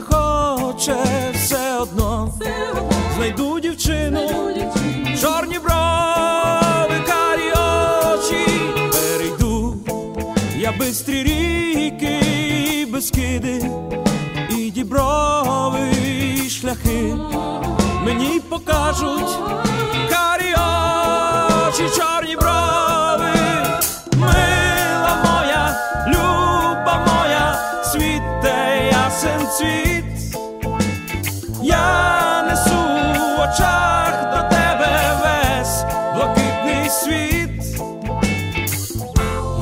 Захоче все одно, знайду дівчину, чорні брови, карі очі, перейду я бистрі ріки, і безкиди, і діброви шляхи. Мені покажуть карі очі, чорні брови, мила моя, люба моя, світе ясен цвіт.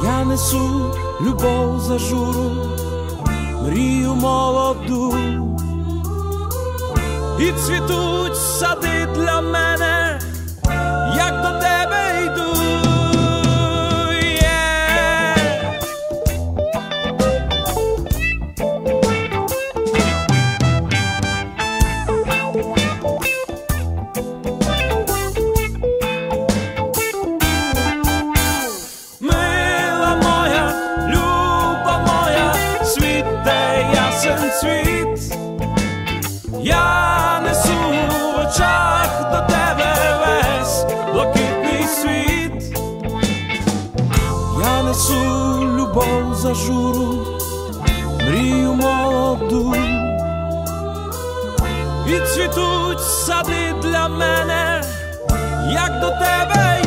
Я несу любов за журу, мрію молоду. І цвітуть сади для мене, ясен світ. Я несу в очах до тебе весь блакитний світ. Я несу любов за журу, мрію молоду. І цвітуть сади для мене, як до тебе